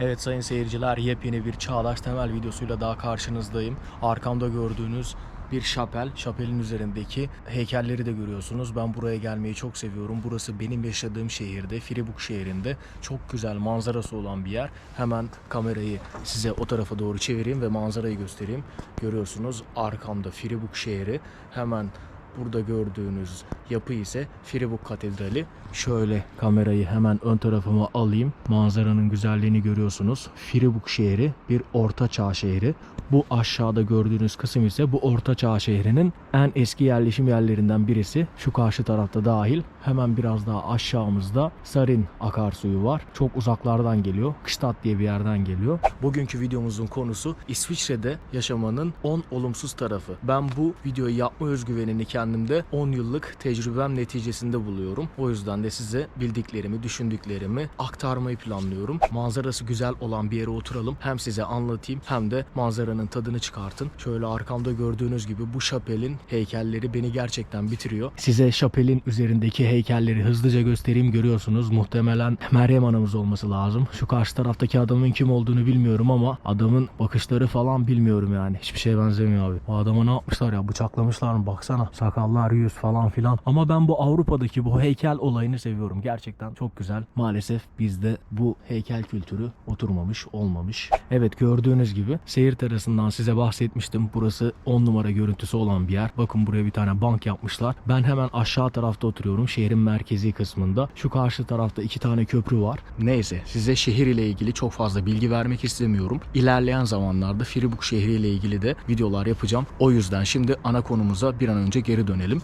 Evet sayın seyirciler yepyeni bir Çağdaş Temel videosuyla daha karşınızdayım. Arkamda gördüğünüz bir şapel. Şapelin üzerindeki heykelleri de görüyorsunuz. Ben buraya gelmeyi çok seviyorum. Burası benim yaşadığım şehirde, Fribourg şehrinde çok güzel manzarası olan bir yer. Hemen kamerayı size o tarafa doğru çevireyim ve manzarayı göstereyim. Görüyorsunuz arkamda Fribourg şehri. Hemen Burada gördüğünüz yapı ise Fribourg Katedrali. Şöyle kamerayı hemen ön tarafıma alayım. Manzaranın güzelliğini görüyorsunuz. Fribourg şehri bir orta çağ şehri. Bu aşağıda gördüğünüz kısım ise bu orta çağ şehrinin en eski yerleşim yerlerinden birisi. Şu karşı tarafta dahil. Hemen biraz daha aşağımızda Sarin akarsuyu var. Çok uzaklardan geliyor. Kıştat diye bir yerden geliyor. Bugünkü videomuzun konusu İsviçre'de yaşamanın 10 olumsuz tarafı. Ben bu videoyu yapma özgüvenini kendimde 10 yıllık tecrübem neticesinde buluyorum. O yüzden de size bildiklerimi, düşündüklerimi aktarmayı planlıyorum. Manzarası güzel olan bir yere oturalım. Hem size anlatayım hem de manzaranın tadını çıkartın. Şöyle arkamda gördüğünüz gibi bu şapelin heykelleri beni gerçekten bitiriyor. Size şapelin üzerindeki heykelleri hızlıca göstereyim görüyorsunuz. Muhtemelen Meryem anamız olması lazım. Şu karşı taraftaki adamın kim olduğunu bilmiyorum ama adamın bakışları falan bilmiyorum yani. Hiçbir şeye benzemiyor abi. Bu adama ne yapmışlar ya bıçaklamışlar mı baksana. Sakallar yüz falan filan. Ama ben bu Avrupa'daki bu heykel olayını seviyorum. Gerçekten çok güzel. Maalesef bizde bu heykel kültürü oturmamış olmamış. Evet gördüğünüz gibi seyir terasından size bahsetmiştim. Burası 10 numara görüntüsü olan bir yer. Bakın buraya bir tane bank yapmışlar. Ben hemen aşağı tarafta oturuyorum. Şehrin merkezi kısmında. Şu karşı tarafta iki tane köprü var. Neyse size şehir ile ilgili çok fazla bilgi vermek istemiyorum. İlerleyen zamanlarda Fribourg şehriyle ilgili de videolar yapacağım. O yüzden şimdi ana konumuza bir an önce geri dönelim.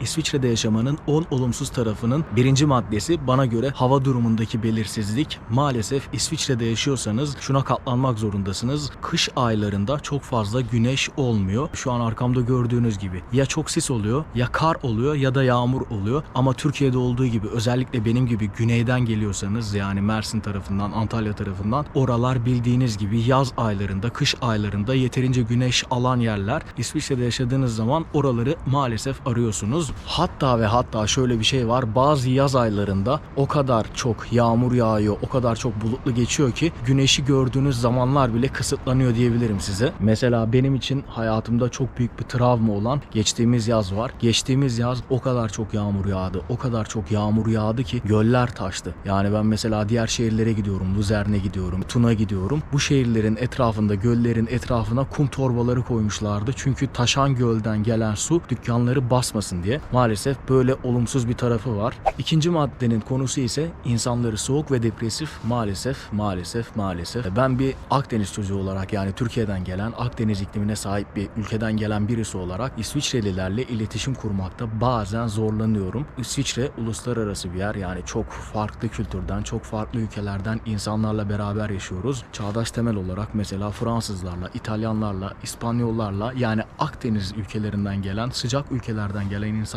İsviçre'de yaşamanın 10 olumsuz tarafının birinci maddesi bana göre hava durumundaki belirsizlik. Maalesef İsviçre'de yaşıyorsanız şuna katlanmak zorundasınız. Kış aylarında çok fazla güneş olmuyor. Şu an arkamda gördüğünüz gibi ya çok sis oluyor ya kar oluyor ya da yağmur oluyor. Ama Türkiye'de olduğu gibi özellikle benim gibi güneyden geliyorsanız yani Mersin tarafından Antalya tarafından oralar bildiğiniz gibi yaz aylarında kış aylarında yeterince güneş alan yerler. İsviçre'de yaşadığınız zaman oraları maalesef arıyorsunuz. Hatta ve hatta şöyle bir şey var. Bazı yaz aylarında o kadar çok yağmur yağıyor, o kadar çok bulutlu geçiyor ki güneşi gördüğünüz zamanlar bile kısıtlanıyor diyebilirim size. Mesela benim için hayatımda çok büyük bir travma olan geçtiğimiz yaz var. Geçtiğimiz yaz o kadar çok yağmur yağdı. O kadar çok yağmur yağdı ki göller taştı. Yani ben mesela diğer şehirlere gidiyorum. Luzern'e gidiyorum. Tun'a gidiyorum. Bu şehirlerin etrafında, göllerin etrafına kum torbaları koymuşlardı. Çünkü taşan gölden gelen su dükkanları basmasın diye. Maalesef böyle olumsuz bir tarafı var. İkinci maddenin konusu ise insanları soğuk ve depresif maalesef maalesef maalesef. Ben bir Akdeniz çocuğu olarak yani Türkiye'den gelen Akdeniz iklimine sahip bir ülkeden gelen birisi olarak İsviçrelilerle iletişim kurmakta bazen zorlanıyorum. İsviçre uluslararası bir yer yani çok farklı kültürden, çok farklı ülkelerden insanlarla beraber yaşıyoruz. Çağdaş temel olarak mesela Fransızlarla, İtalyanlarla, İspanyollarla yani Akdeniz ülkelerinden gelen, sıcak ülkelerden gelen insanlarla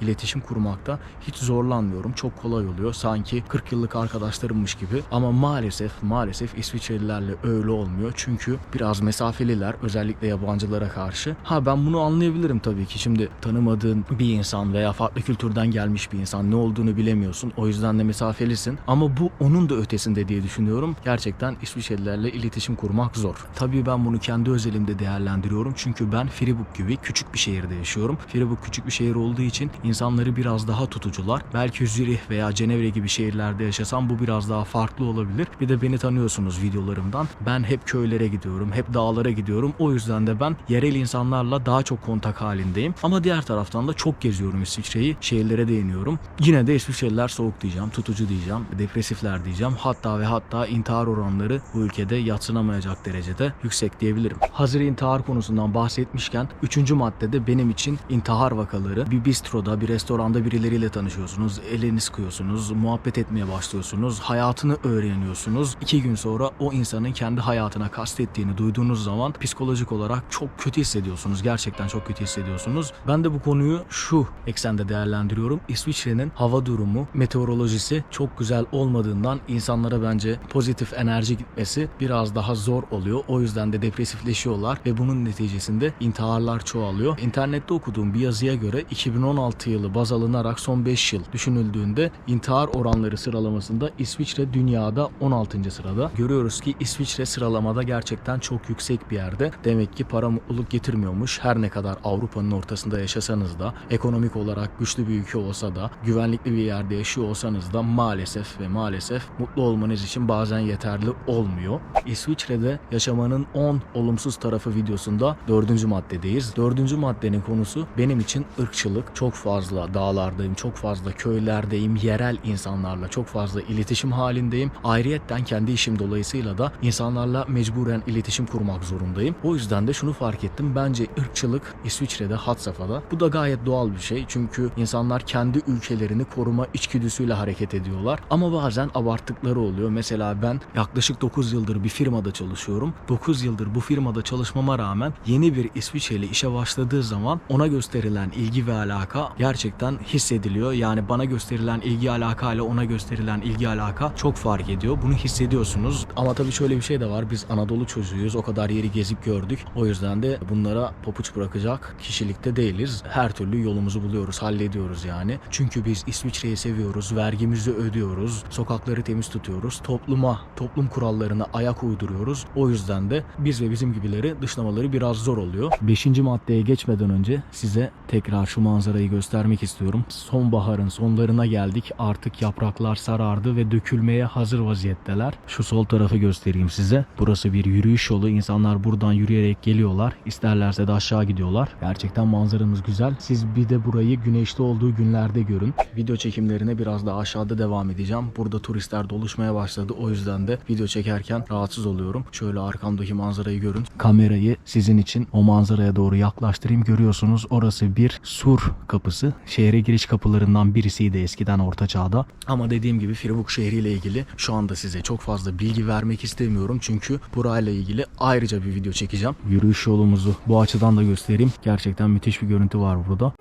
iletişim kurmakta hiç zorlanmıyorum. Çok kolay oluyor. Sanki 40 yıllık arkadaşlarımmış gibi. Ama maalesef maalesef İsviçrelilerle öyle olmuyor. Çünkü biraz mesafeliler özellikle yabancılara karşı. Ha ben bunu anlayabilirim tabii ki. Şimdi tanımadığın bir insan veya farklı kültürden gelmiş bir insan ne olduğunu bilemiyorsun. O yüzden de mesafelisin. Ama bu onun da ötesinde diye düşünüyorum. Gerçekten İsviçrelilerle iletişim kurmak zor. Tabii ben bunu kendi özelimde değerlendiriyorum. Çünkü ben Fribourg gibi küçük bir şehirde yaşıyorum. Fribourg küçük bir şehir olduğu için insanları biraz daha tutucular. Belki Zürih veya Cenevre gibi şehirlerde yaşasam bu biraz daha farklı olabilir. Bir de beni tanıyorsunuz videolarımdan. Ben hep köylere gidiyorum, hep dağlara gidiyorum. O yüzden de ben yerel insanlarla daha çok kontak halindeyim. Ama diğer taraftan da çok geziyorum İsviçre'yi. Şehirlere değiniyorum. Yine de İsviçreliler soğuk diyeceğim, tutucu diyeceğim, depresifler diyeceğim. Hatta ve hatta intihar oranları bu ülkede yatsınamayacak derecede yüksek diyebilirim. Hazır intihar konusundan bahsetmişken üçüncü maddede benim için intihar vakaları bir bistroda, bir restoranda birileriyle tanışıyorsunuz, elini sıkıyorsunuz, muhabbet etmeye başlıyorsunuz, hayatını öğreniyorsunuz. İki gün sonra o insanın kendi hayatına kastettiğini duyduğunuz zaman psikolojik olarak çok kötü hissediyorsunuz. Gerçekten çok kötü hissediyorsunuz. Ben de bu konuyu şu eksende değerlendiriyorum. İsviçre'nin hava durumu, meteorolojisi çok güzel olmadığından insanlara bence pozitif enerji gitmesi biraz daha zor oluyor. O yüzden de depresifleşiyorlar ve bunun neticesinde intiharlar çoğalıyor. İnternette okuduğum bir yazıya göre 2016 yılı baz alınarak son 5 yıl düşünüldüğünde intihar oranları sıralamasında İsviçre dünyada 16. sırada. Görüyoruz ki İsviçre sıralamada gerçekten çok yüksek bir yerde. Demek ki para mutluluk getirmiyormuş. Her ne kadar Avrupa'nın ortasında yaşasanız da, ekonomik olarak güçlü bir ülke olsa da, güvenlikli bir yerde yaşıyor olsanız da maalesef ve maalesef mutlu olmanız için bazen yeterli olmuyor. İsviçre'de yaşamanın 10 olumsuz tarafı videosunda dördüncü maddedeyiz. Dördüncü maddenin konusu benim için ırkçılık. Çok fazla dağlardayım, çok fazla köylerdeyim, yerel insanlarla çok fazla iletişim halindeyim. Ayrıyetten kendi işim dolayısıyla da insanlarla mecburen iletişim kurmak zorundayım. O yüzden de şunu fark ettim. Bence ırkçılık İsviçre'de had safhada. Bu da gayet doğal bir şey. Çünkü insanlar kendi ülkelerini koruma içgüdüsüyle hareket ediyorlar. Ama bazen abarttıkları oluyor. Mesela ben yaklaşık 9 yıldır bir firmada çalışıyorum. 9 yıldır bu firmada çalışmama rağmen yeni bir İsviçreli işe başladığı zaman ona gösterilen ilgi ve alaka gerçekten hissediliyor. Yani bana gösterilen ilgi alaka ile ona gösterilen ilgi alaka çok fark ediyor. Bunu hissediyorsunuz. Ama tabii şöyle bir şey de var. Biz Anadolu çocuğuyuz. O kadar yeri gezip gördük. O yüzden de bunlara papuç bırakacak kişilikte değiliz. Her türlü yolumuzu buluyoruz, hallediyoruz yani. Çünkü biz İsviçre'yi seviyoruz, vergimizi ödüyoruz, sokakları temiz tutuyoruz, topluma, toplum kurallarına ayak uyduruyoruz. O yüzden de biz ve bizim gibileri dışlamaları biraz zor oluyor. Beşinci maddeye geçmeden önce size tekrar şu manzarayı göstermek istiyorum. Sonbaharın sonlarına geldik. Artık yapraklar sarardı ve dökülmeye hazır vaziyetteler. Şu sol tarafı göstereyim size. Burası bir yürüyüş yolu. İnsanlar buradan yürüyerek geliyorlar. İsterlerse de aşağı gidiyorlar. Gerçekten manzaramız güzel. Siz bir de burayı güneşli olduğu günlerde görün. Video çekimlerine biraz daha aşağıda devam edeceğim. Burada turistler doluşmaya başladı. O yüzden de video çekerken rahatsız oluyorum. Şöyle arkamdaki manzarayı görün. Kamerayı sizin için o manzaraya doğru yaklaştırayım. Görüyorsunuz orası bir sur kapısı. Şehre giriş kapılarından birisiydi eskiden Orta Çağ'da. Ama dediğim gibi Firvuk şehriyle ilgili şu anda size çok fazla bilgi vermek istemiyorum. Çünkü burayla ilgili ayrıca bir video çekeceğim. Yürüyüş yolumuzu bu açıdan da göstereyim. Gerçekten müthiş bir görüntü var burada.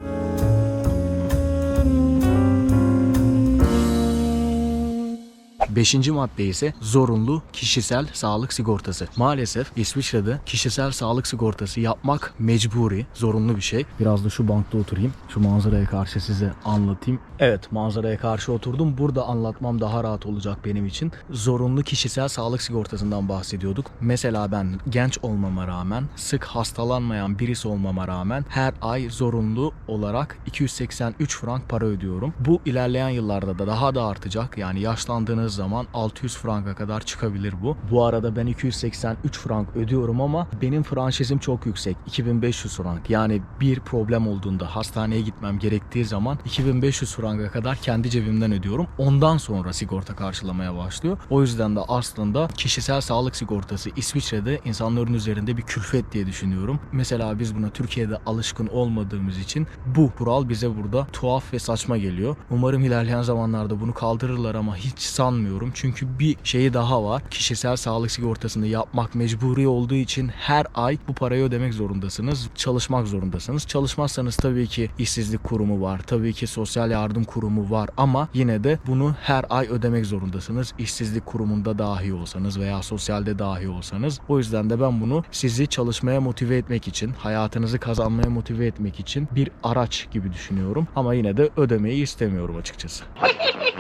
Beşinci madde ise zorunlu kişisel sağlık sigortası. Maalesef İsviçre'de kişisel sağlık sigortası yapmak mecburi, zorunlu bir şey. Biraz da şu bankta oturayım. Şu manzaraya karşı size anlatayım. Evet manzaraya karşı oturdum. Burada anlatmam daha rahat olacak benim için. Zorunlu kişisel sağlık sigortasından bahsediyorduk. Mesela ben genç olmama rağmen, sık hastalanmayan birisi olmama rağmen her ay zorunlu olarak 283 frank para ödüyorum. Bu ilerleyen yıllarda da daha da artacak. Yani yaşlandığınız zaman 600 franka kadar çıkabilir bu. Bu arada ben 283 frank ödüyorum ama benim franşizim çok yüksek. 2500 frank. Yani bir problem olduğunda hastaneye gitmem gerektiği zaman 2500 franka kadar kendi cebimden ödüyorum. Ondan sonra sigorta karşılamaya başlıyor. O yüzden de aslında kişisel sağlık sigortası İsviçre'de insanların üzerinde bir külfet diye düşünüyorum. Mesela biz buna Türkiye'de alışkın olmadığımız için bu kural bize burada tuhaf ve saçma geliyor. Umarım ilerleyen zamanlarda bunu kaldırırlar ama hiç sanmıyorum. Çünkü bir şeyi daha var. Kişisel sağlık sigortasını yapmak mecburi olduğu için her ay bu parayı ödemek zorundasınız. Çalışmak zorundasınız. Çalışmazsanız tabii ki işsizlik kurumu var. Tabii ki sosyal yardım kurumu var ama yine de bunu her ay ödemek zorundasınız. İşsizlik kurumunda dahi olsanız veya sosyalde dahi olsanız. O yüzden de ben bunu sizi çalışmaya motive etmek için, hayatınızı kazanmaya motive etmek için bir araç gibi düşünüyorum. Ama yine de ödemeyi istemiyorum açıkçası.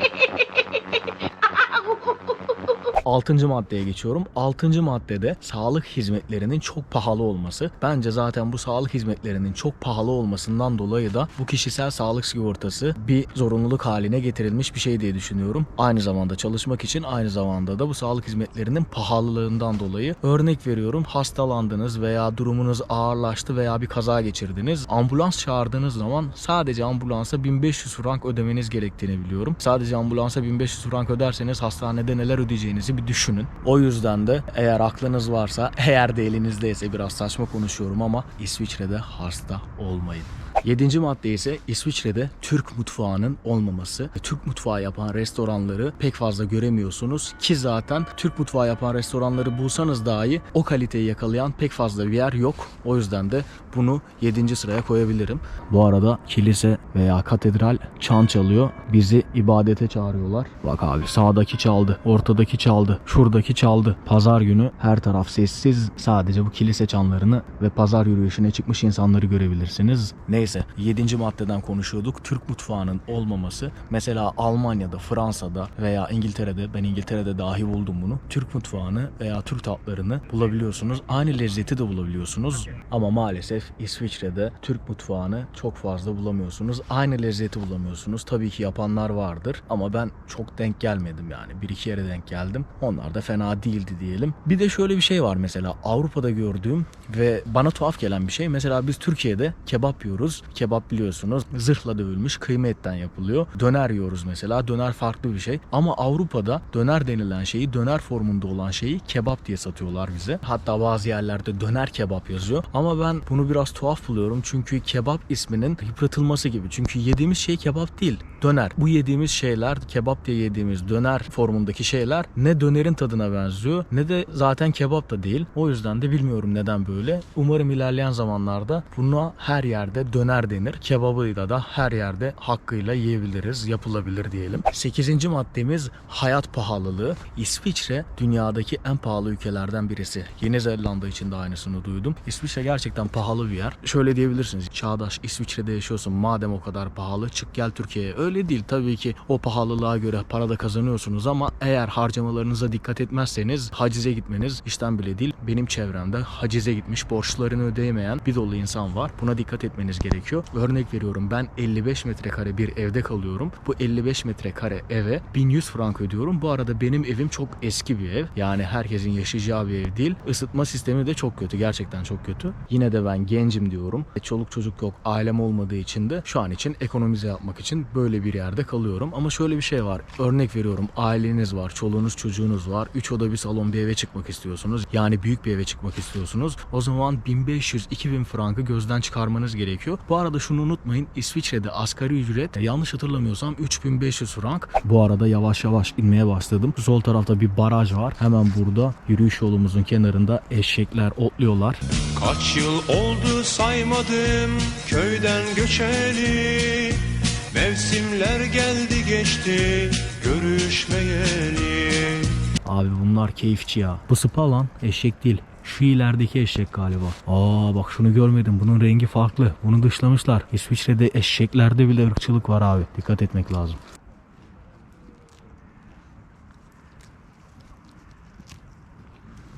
Altıncı maddeye geçiyorum. Altıncı maddede sağlık hizmetlerinin çok pahalı olması. Bence zaten bu sağlık hizmetlerinin çok pahalı olmasından dolayı da bu kişisel sağlık sigortası bir zorunluluk haline getirilmiş bir şey diye düşünüyorum. Aynı zamanda çalışmak için aynı zamanda da bu sağlık hizmetlerinin pahalılığından dolayı örnek veriyorum hastalandınız veya durumunuz ağırlaştı veya bir kaza geçirdiniz. Ambulans çağırdığınız zaman sadece ambulansa 1500 frank ödemeniz gerektiğini biliyorum. Sadece ambulansa 1500 frank öderseniz hastanede neler ödeyeceğinizi bir düşünün. O yüzden de eğer aklınız varsa, eğer de elinizdeyse biraz saçma konuşuyorum ama İsviçre'de hasta olmayın. Yedinci madde ise İsviçre'de Türk mutfağının olmaması. Türk mutfağı yapan restoranları pek fazla göremiyorsunuz ki zaten Türk mutfağı yapan restoranları bulsanız dahi o kaliteyi yakalayan pek fazla bir yer yok. O yüzden de bunu 7. sıraya koyabilirim. Bu arada kilise veya katedral çan çalıyor. Bizi ibadete çağırıyorlar. Bak abi sağdaki çaldı, ortadaki çaldı. Çaldı. Şuradaki çaldı. Pazar günü her taraf sessiz. Sadece bu kilise çanlarını ve pazar yürüyüşüne çıkmış insanları görebilirsiniz. Neyse 7. maddeden konuşuyorduk. Türk mutfağının olmaması. Mesela Almanya'da, Fransa'da veya İngiltere'de ben İngiltere'de dahi buldum bunu. Türk mutfağını veya Türk tatlarını bulabiliyorsunuz. Aynı lezzeti de bulabiliyorsunuz. Ama maalesef İsviçre'de Türk mutfağını çok fazla bulamıyorsunuz. Aynı lezzeti bulamıyorsunuz. Tabii ki yapanlar vardır ama ben çok denk gelmedim yani. Bir iki yere denk geldim. Onlar da fena değildi diyelim. Bir de şöyle bir şey var mesela Avrupa'da gördüğüm ve bana tuhaf gelen bir şey. Mesela biz Türkiye'de kebap yiyoruz. Kebap biliyorsunuz zırhla dövülmüş kıyma etten yapılıyor. Döner yiyoruz mesela. Döner farklı bir şey. Ama Avrupa'da döner denilen şeyi döner formunda olan şeyi kebap diye satıyorlar bize. Hatta bazı yerlerde döner kebap yazıyor. Ama ben bunu biraz tuhaf buluyorum. Çünkü kebap isminin yıpratılması gibi. Çünkü yediğimiz şey kebap değil. Döner. Bu yediğimiz şeyler kebap diye yediğimiz döner formundaki şeyler ne dönerin tadına benziyor ne de zaten kebap da değil. O yüzden de bilmiyorum neden böyle. Umarım ilerleyen zamanlarda buna her yerde döner denir. Kebabıyla da her yerde hakkıyla yiyebiliriz, yapılabilir diyelim. 8. maddemiz hayat pahalılığı. İsviçre dünyadaki en pahalı ülkelerden birisi. Yeni Zelanda için de aynısını duydum. İsviçre gerçekten pahalı bir yer. Şöyle diyebilirsiniz. Çağdaş İsviçre'de yaşıyorsun madem o kadar pahalı çık gel Türkiye'ye. Öyle değil tabii ki o pahalılığa göre para da kazanıyorsunuz ama eğer harcamalarınıza dikkat etmezseniz hacize gitmeniz işten bile değil. Benim çevremde hacize gitmiş borçlarını ödeyemeyen bir dolu insan var. Buna dikkat etmeniz gerekiyor. Örnek veriyorum ben 55 metrekare bir evde kalıyorum. Bu 55 metrekare eve 1100 frank ödüyorum. Bu arada benim evim çok eski bir ev. Yani herkesin yaşayacağı bir ev değil. Isıtma sistemi de çok kötü. Gerçekten çok kötü. Yine de ben gencim diyorum. E, Çoluk çocuk yok. Ailem olmadığı için de şu an için ekonomize yapmak için böyle bir yerde kalıyorum. Ama şöyle bir şey var. Örnek veriyorum. Aileniz var. Çoluğunuz çocuğunuz var. 3 oda bir salon bir eve çıkmak istiyorsunuz. Yani büyük bir eve çıkmak istiyorsunuz. O zaman 1500-2000 frankı gözden çıkarmanız gerekiyor. Bu arada şunu unutmayın. İsviçre'de asgari ücret e, yanlış hatırlamıyorsam 3500 frank. Bu arada yavaş yavaş inmeye başladım. Sol tarafta bir baraj var. Hemen burada yürüyüş yolumuzun kenarında eşekler otluyorlar. Kaç yıl oldu saymadım köyden göçeli Mevsimler geldi geçti görüşmeyeli Abi bunlar keyifçi ya. Bu spa lan eşek değil. Şu ilerideki eşek galiba. Aa bak şunu görmedim. Bunun rengi farklı. Bunu dışlamışlar. İsviçre'de eşeklerde bile ırkçılık var abi. Dikkat etmek lazım.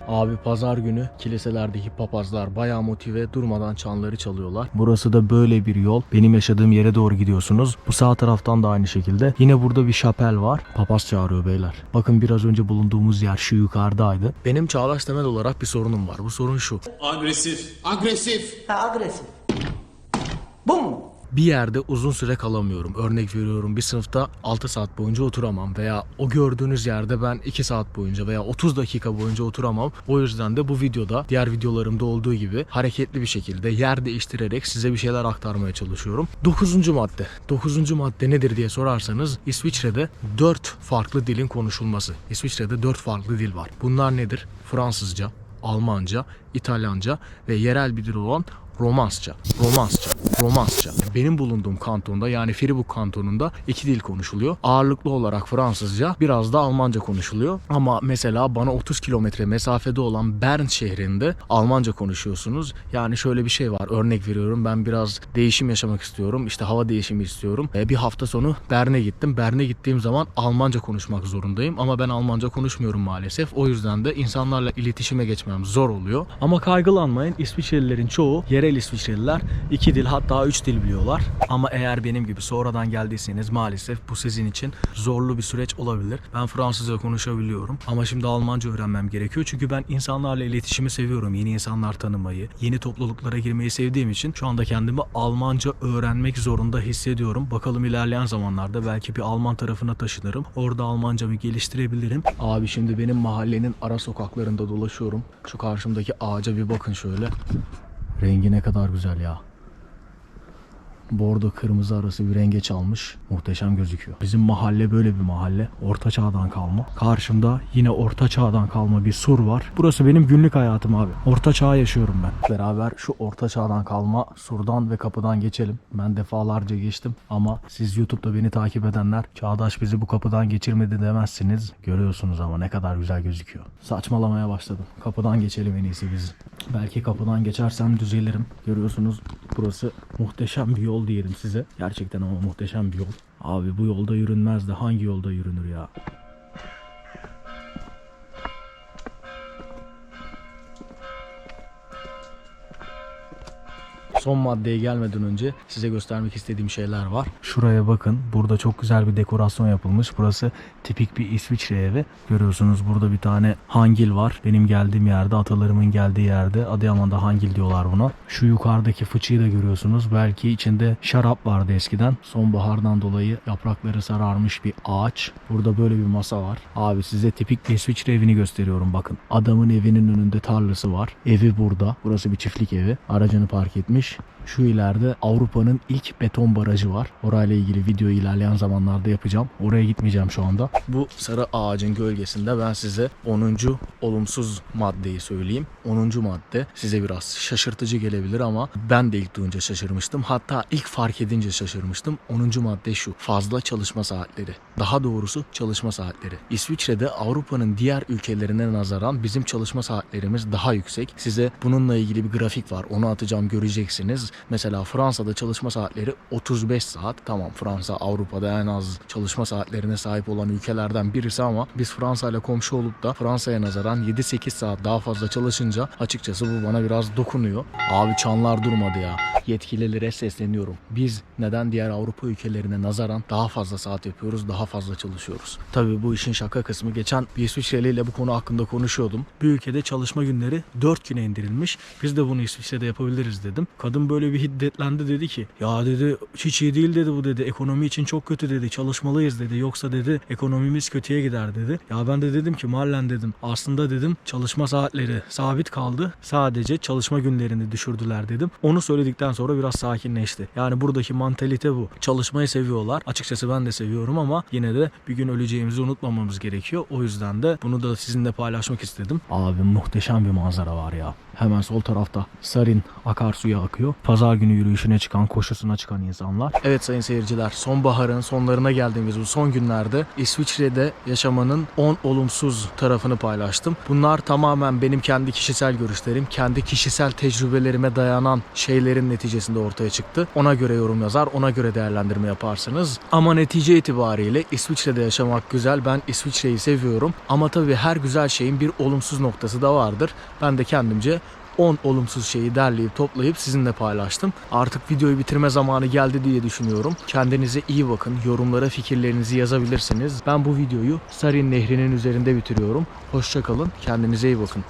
Abi pazar günü kiliselerdeki papazlar bayağı motive durmadan çanları çalıyorlar. Burası da böyle bir yol. Benim yaşadığım yere doğru gidiyorsunuz. Bu sağ taraftan da aynı şekilde. Yine burada bir şapel var. Papaz çağırıyor beyler. Bakın biraz önce bulunduğumuz yer şu yukarıdaydı. Benim Çağdaş Temel olarak bir sorunum var. Bu sorun şu. Agresif. Agresif. Ha, agresif. Bu mu? Bir yerde uzun süre kalamıyorum. Örnek veriyorum bir sınıfta 6 saat boyunca oturamam veya o gördüğünüz yerde ben 2 saat boyunca veya 30 dakika boyunca oturamam. O yüzden de bu videoda diğer videolarımda olduğu gibi hareketli bir şekilde yer değiştirerek size bir şeyler aktarmaya çalışıyorum. 9. madde. 9. madde nedir diye sorarsanız İsviçre'de 4 farklı dilin konuşulması. İsviçre'de 4 farklı dil var. Bunlar nedir? Fransızca, Almanca, İtalyanca ve yerel bir dil olan Romansça, Romansça, Romansça. Benim bulunduğum kantonda yani Fribourg kantonunda iki dil konuşuluyor. Ağırlıklı olarak Fransızca, biraz da Almanca konuşuluyor. Ama mesela bana 30 kilometre mesafede olan Bern şehrinde Almanca konuşuyorsunuz. Yani şöyle bir şey var. Örnek veriyorum ben biraz değişim yaşamak istiyorum. İşte hava değişimi istiyorum. E, bir hafta sonu Bern'e gittim. Bern'e gittiğim zaman Almanca konuşmak zorundayım. Ama ben Almanca konuşmuyorum maalesef. O yüzden de insanlarla iletişime geçmem zor oluyor. Ama kaygılanmayın. İsviçrelilerin çoğu yerel İsviçreliler iki dil hatta üç dil biliyorlar. Ama eğer benim gibi sonradan geldiyseniz maalesef bu sizin için zorlu bir süreç olabilir. Ben Fransızca konuşabiliyorum ama şimdi Almanca öğrenmem gerekiyor. Çünkü ben insanlarla iletişimi seviyorum. Yeni insanlar tanımayı, yeni topluluklara girmeyi sevdiğim için şu anda kendimi Almanca öğrenmek zorunda hissediyorum. Bakalım ilerleyen zamanlarda belki bir Alman tarafına taşınırım. Orada Almancamı geliştirebilirim. Abi şimdi benim mahallenin ara sokaklarında dolaşıyorum. Şu karşımdaki ağaca bir bakın şöyle. Rengi ne kadar güzel ya. Bordo kırmızı arası bir renge çalmış. Muhteşem gözüküyor. Bizim mahalle böyle bir mahalle. Orta çağdan kalma. Karşımda yine orta çağdan kalma bir sur var. Burası benim günlük hayatım abi. Orta çağ yaşıyorum ben. Beraber şu orta çağdan kalma surdan ve kapıdan geçelim. Ben defalarca geçtim ama siz YouTube'da beni takip edenler Çağdaş bizi bu kapıdan geçirmedi demezsiniz. Görüyorsunuz ama ne kadar güzel gözüküyor. Saçmalamaya başladım. Kapıdan geçelim en iyisi biz. Belki kapıdan geçersem düzelirim. Görüyorsunuz burası muhteşem bir yol diyelim size. Gerçekten ama muhteşem bir yol. Abi bu yolda yürünmez de hangi yolda yürünür ya? Son maddeye gelmeden önce size göstermek istediğim şeyler var. Şuraya bakın. Burada çok güzel bir dekorasyon yapılmış. Burası tipik bir İsviçre evi. Görüyorsunuz burada bir tane hangil var. Benim geldiğim yerde, atalarımın geldiği yerde. Adıyaman'da hangil diyorlar buna. Şu yukarıdaki fıçıyı da görüyorsunuz. Belki içinde şarap vardı eskiden. Sonbahardan dolayı yaprakları sararmış bir ağaç. Burada böyle bir masa var. Abi size tipik bir İsviçre evini gösteriyorum bakın. Adamın evinin önünde tarlası var. Evi burada. Burası bir çiftlik evi. Aracını park etmiş. much. Şu ileride Avrupa'nın ilk beton barajı var. Orayla ilgili video ilerleyen zamanlarda yapacağım. Oraya gitmeyeceğim şu anda. Bu sarı ağacın gölgesinde ben size 10. olumsuz maddeyi söyleyeyim. 10. madde size biraz şaşırtıcı gelebilir ama ben de ilk duyunca şaşırmıştım. Hatta ilk fark edince şaşırmıştım. 10. madde şu. Fazla çalışma saatleri. Daha doğrusu çalışma saatleri. İsviçre'de Avrupa'nın diğer ülkelerine nazaran bizim çalışma saatlerimiz daha yüksek. Size bununla ilgili bir grafik var. Onu atacağım göreceksiniz. Mesela Fransa'da çalışma saatleri 35 saat. Tamam Fransa Avrupa'da en az çalışma saatlerine sahip olan ülkelerden birisi ama biz Fransa ile komşu olup da Fransa'ya nazaran 7-8 saat daha fazla çalışınca açıkçası bu bana biraz dokunuyor. Abi çanlar durmadı ya. Yetkililere sesleniyorum. Biz neden diğer Avrupa ülkelerine nazaran daha fazla saat yapıyoruz, daha fazla çalışıyoruz? Tabii bu işin şaka kısmı. Geçen bir İsviçreli ile bu konu hakkında konuşuyordum. Bir ülkede çalışma günleri 4 güne indirilmiş. Biz de bunu İsviçre'de yapabiliriz dedim. Kadın böyle bir hiddetlendi dedi ki ya dedi hiç iyi değil dedi bu dedi. Ekonomi için çok kötü dedi. Çalışmalıyız dedi. Yoksa dedi ekonomimiz kötüye gider dedi. Ya ben de dedim ki Marlen dedim. Aslında dedim çalışma saatleri sabit kaldı. Sadece çalışma günlerini düşürdüler dedim. Onu söyledikten sonra biraz sakinleşti. Yani buradaki mantalite bu. Çalışmayı seviyorlar. Açıkçası ben de seviyorum ama yine de bir gün öleceğimizi unutmamamız gerekiyor. O yüzden de bunu da sizinle paylaşmak istedim. Abi muhteşem bir manzara var ya. Hemen sol tarafta Sarin akarsuya akıyor. Pazar günü yürüyüşüne çıkan, koşusuna çıkan insanlar. Evet sayın seyirciler, sonbaharın sonlarına geldiğimiz bu son günlerde İsviçre'de yaşamanın 10 olumsuz tarafını paylaştım. Bunlar tamamen benim kendi kişisel görüşlerim, kendi kişisel tecrübelerime dayanan şeylerin neticesinde ortaya çıktı. Ona göre yorum yazar, ona göre değerlendirme yaparsınız. Ama netice itibariyle İsviçre'de yaşamak güzel. Ben İsviçre'yi seviyorum. Ama tabii her güzel şeyin bir olumsuz noktası da vardır. Ben de kendimce 10 olumsuz şeyi derleyip toplayıp sizinle paylaştım. Artık videoyu bitirme zamanı geldi diye düşünüyorum. Kendinize iyi bakın. Yorumlara fikirlerinizi yazabilirsiniz. Ben bu videoyu Sarin Nehri'nin üzerinde bitiriyorum. Hoşçakalın. Kendinize iyi bakın.